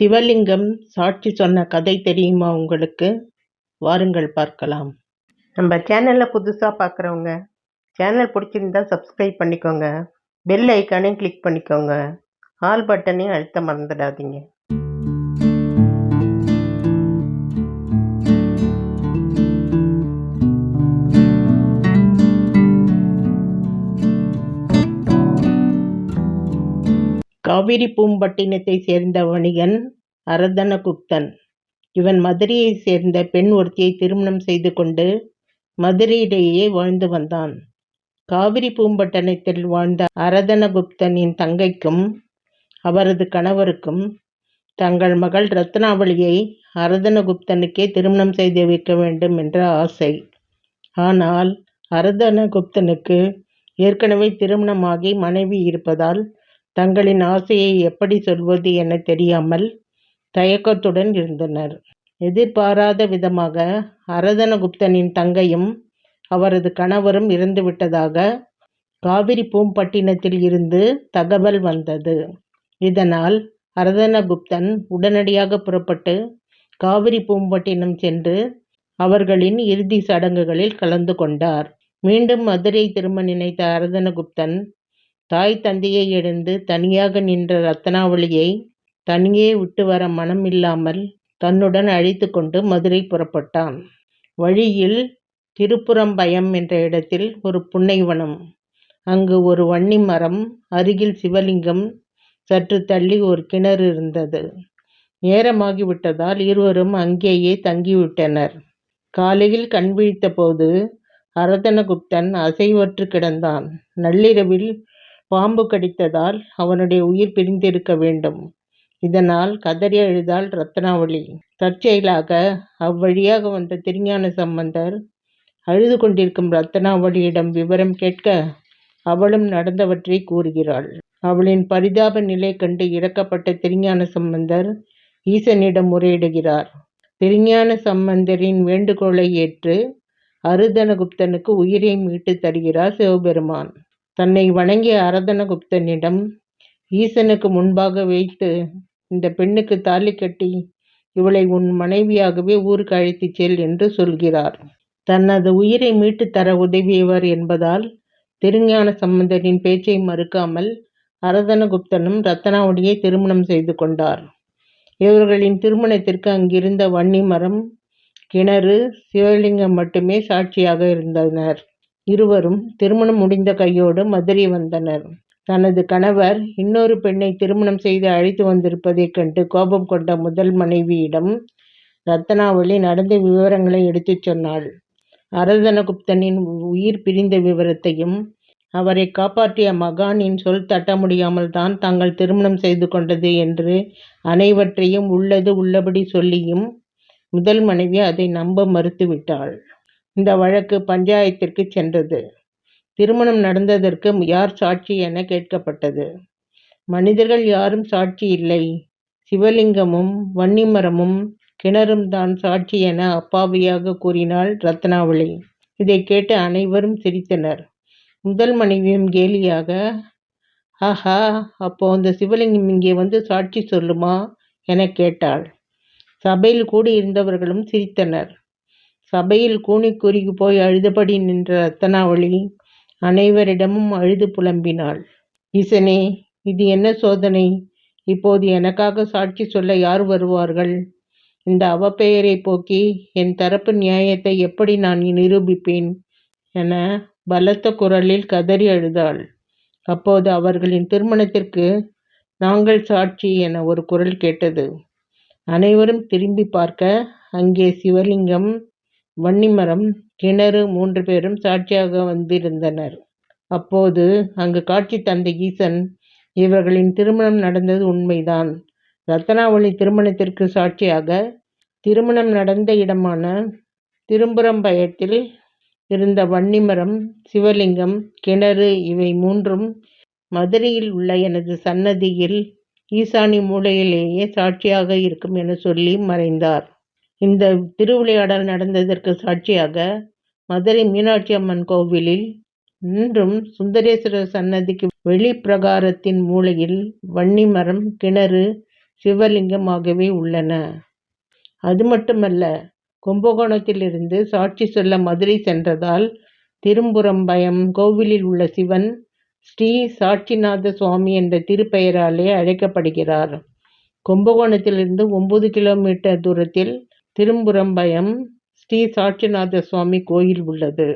சிவலிங்கம் சாட்சி சொன்ன கதை தெரியுமா உங்களுக்கு? வாருங்கள் பார்க்கலாம். நம்ம சேனலில் புதுசாக பார்க்குறவங்க சேனல் பிடிச்சிருந்தா சப்ஸ்கிரைப் பண்ணிக்கோங்க. பெல் ஐக்கானையும் கிளிக் பண்ணிக்கோங்க. ஆல் பட்டனையும் அழுத்த மறந்துடாதீங்க. காவிரி பூம்பட்டினத்தை சேர்ந்த வணிகன் அரதனகுப்தன். இவன் மதுரையைச் சேர்ந்த பெண் ஒருத்தியை திருமணம் செய்து கொண்டு மதுரையிலேயே வாழ்ந்து வந்தான். காவிரி பூம்பட்டினத்தில் வாழ்ந்த அரதனகுப்தனின் தங்கைக்கும் அவரது கணவருக்கும் தங்கள் மகள் ரத்னாவளியை அரதனகுப்தனுக்கே திருமணம் செய்து வைக்க வேண்டும் என்ற ஆசை. ஆனால் அரதனகுப்தனுக்கு ஏற்கனவே திருமணமாகி மனைவி இருப்பதால் தங்களின் ஆசையை எப்படி சொல்வது என தெரியாமல் தயக்கத்துடன் இருந்தனர். எதிர்பாராத விதமாக அரதனகுப்தனின் தங்கையும் அவரது கணவரும் இறந்துவிட்டதாக காவிரி பூம்பட்டினத்தில் இருந்து தகவல் வந்தது. இதனால் அரதனகுப்தன் உடனடியாக புறப்பட்டு காவிரி பூம்பட்டினம் சென்று அவர்களின் இறுதி சடங்குகளில் கலந்து கொண்டார். மீண்டும் மதுரை திரும்ப நினைத்த அரதனகுப்தன் தாய் தந்தையை இழந்து தனியாக நின்ற ரத்னாவளியை தனியே விட்டு வர மனம் இல்லாமல் தன்னுடன் அழைத்து கொண்டு மதுரை புறப்பட்டான். வழியில் திருப்புறம்பயம் என்ற இடத்தில் ஒரு புன்னைவனம். அங்கு ஒரு வன்னி மரம் அருகில் சிவலிங்கம் சற்று தள்ளி ஒரு கிணறு இருந்தது. நேரமாகிவிட்டதால் இருவரும் அங்கேயே தங்கிவிட்டனர். காலையில் கண் விழித்தபோது அரதனகுப்தன் அசைவற்று கிடந்தான். நள்ளிரவில் பாம்பு கடித்ததால் அவனுடைய உயிர் பிரிந்திருக்க வேண்டும். இதனால் கதறி அழுதாள் ரத்னாவளி. தற்செயலாக அவ்வழியாக வந்த திருஞான சம்பந்தர் அழுது கொண்டிருக்கும் ரத்னாவளியிடம் விவரம் கேட்க அவளும் நடந்தவற்றை கூறுகிறாள். அவளின் பரிதாப நிலை கண்டு இறக்கப்பட்ட திருஞான சம்பந்தர் ஈசனிடம் முறையிடுகிறார். திருஞான சம்பந்தரின் வேண்டுகோளை ஏற்று அருதனகுப்தனுக்கு உயிரை மீட்டு தருகிறார் சிவபெருமான். தன்னை வணங்கிய அரதனகுப்தனிடம் ஈசனுக்கு முன்பாக வைத்து இந்த பெண்ணுக்கு தாலி கட்டி இவளை உன் மனைவியாகவே ஊருக்கு அழைத்துச் செல் என்று சொல்கிறார். தனது உயிரை மீட்டு தர உதவியவர் என்பதால் திருஞான சம்பந்தரின் பேச்சை மறுக்காமல் அரதனகுப்தனும் ரத்தனாவளியை திருமணம் செய்து கொண்டார். இவர்களின் திருமணத்திற்கு அங்கிருந்த வன்னி மரம் கிணறு சிவலிங்கம் மட்டுமே சாட்சியாக இருந்தனர். இருவரும் திருமணம் முடிந்த கையோடு மதுரை வந்தனர். தனது கணவர் இன்னொரு பெண்ணை திருமணம் செய்து அழைத்து வந்திருப்பதைக் கண்டு கோபம் கொண்ட முதல் மனைவியிடம் ரத்னாவளி நடந்த விவரங்களை எடுத்துச் சொன்னாள். அரதனகுப்தனின் உயிர் பிரிந்த விவரத்தையும் அவரை காப்பாற்றிய மகானின் சொல் தட்ட முடியாமல் தான் தாங்கள் திருமணம் செய்து கொண்டது என்று அனைவற்றையும் உள்ளது உள்ளபடி சொல்லியும் முதல் மனைவி அதை நம்ப மறுத்துவிட்டாள். இந்த வழக்கு பஞ்சாயத்திற்கு சென்றது. திருமணம் நடந்ததற்கு யார் சாட்சி என கேட்கப்பட்டது. மனிதர்கள் யாரும் சாட்சி இல்லை. சிவலிங்கமும் வன்னிமரமும் கிணறும் தான் சாட்சி என அப்பாவியாக கூறினாள் ரத்னாவளி. இதை கேட்டு அனைவரும் சிரித்தனர். முதல் மனைவியும் கேலியாக ஆஹா அப்போ அந்த சிவலிங்கம் இங்கே வந்து சாட்சி சொல்லுமா? என கேட்டாள். சபையில் கூடியிருந்தவர்களும் சிரித்தனர். சபையில் கூனி போய் அழுதபடி நின்ற ரத்தனாவளி அனைவரிடமும் அழுது புலம்பினாள். ஈசனே இது என்ன சோதனை? இப்போது எனக்காக சாட்சி சொல்ல யார் வருவார்கள்? இந்த அவப்பெயரை போக்கி என் தரப்பு நியாயத்தை எப்படி நான் நிரூபிப்பேன்? என பலத்த குரலில் கதறி அழுதாள். அப்போது அவர்களின் திருமணத்திற்கு நாங்கள் சாட்சி என ஒரு குரல் கேட்டது. அனைவரும் திரும்பி பார்க்க அங்கே சிவலிங்கம் வன்னிமரம் கிணறு மூன்று பேரும் சாட்சியாக வந்திருந்தனர். அப்போது அங்கு காட்சி தந்த ஈசன் இவர்களின் திருமணம் நடந்தது உண்மைதான். ரத்னாவளி திருமணத்திற்கு சாட்சியாக திருமணம் நடந்த இடமான திரும்புறம்பயத்தில் இருந்த வன்னிமரம் சிவலிங்கம் கிணறு இவை மூன்றும் மதுரையில் உள்ள எனது சன்னதியில் ஈசானி மூலையிலேயே சாட்சியாக இருக்கும் என சொல்லி மறைந்தார். இந்த திருவிளையாடல் நடந்ததற்கு சாட்சியாக மதுரை மீனாட்சி அம்மன் கோவிலில் இன்றும் சுந்தரேஸ்வரர் சன்னதிக்கு வெளிப்பிரகாரத்தின் மூலையில் வன்னி மரம் கிணறு சிவலிங்கமாகவே உள்ளன. அது மட்டுமல்ல கும்பகோணத்திலிருந்து சாட்சி சொல்ல மதுரை சென்றதால் திரும்புறம்பயம் கோவிலில் உள்ள சிவன் ஸ்ரீ சாட்சிநாத சுவாமி என்ற திருப்பெயராலே அழைக்கப்படுகிறார். கும்பகோணத்திலிருந்து ஒன்பது கிலோமீட்டர் தூரத்தில் திரும்புறம்பயம் ஸ்ரீ சாட்சிநாத சுவாமி கோயில் உள்ளது.